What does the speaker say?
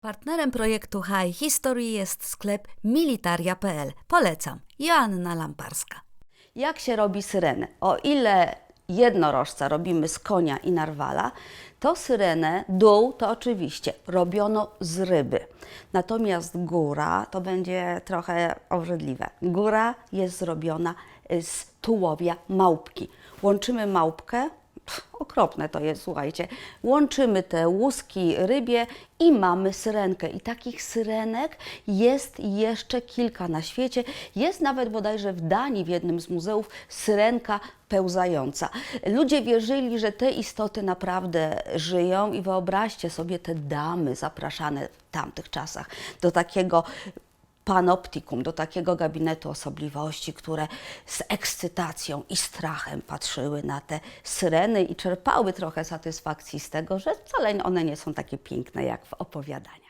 Partnerem projektu High History jest sklep militaria.pl. Polecam. Joanna Lamparska. Jak się robi syrenę? O ile jednorożca robimy z konia i narwala, to syrenę, dół to oczywiście robiono z ryby. Natomiast góra to będzie trochę obrzydliwe. Góra jest zrobiona z tułowia małpki. Łączymy małpkę, okropne to jest, słuchajcie, łączymy te łuski rybie i mamy syrenkę. I takich syrenek jest jeszcze kilka na świecie. Jest nawet bodajże w Danii w jednym z muzeów syrenka pełzająca. Ludzie wierzyli, że te istoty naprawdę żyją i wyobraźcie sobie te damy zapraszane w tamtych czasach do takiego panoptikum, do takiego gabinetu osobliwości, które z ekscytacją i strachem patrzyły na te syreny i czerpały trochę satysfakcji z tego, że wcale one nie są takie piękne jak w opowiadaniach.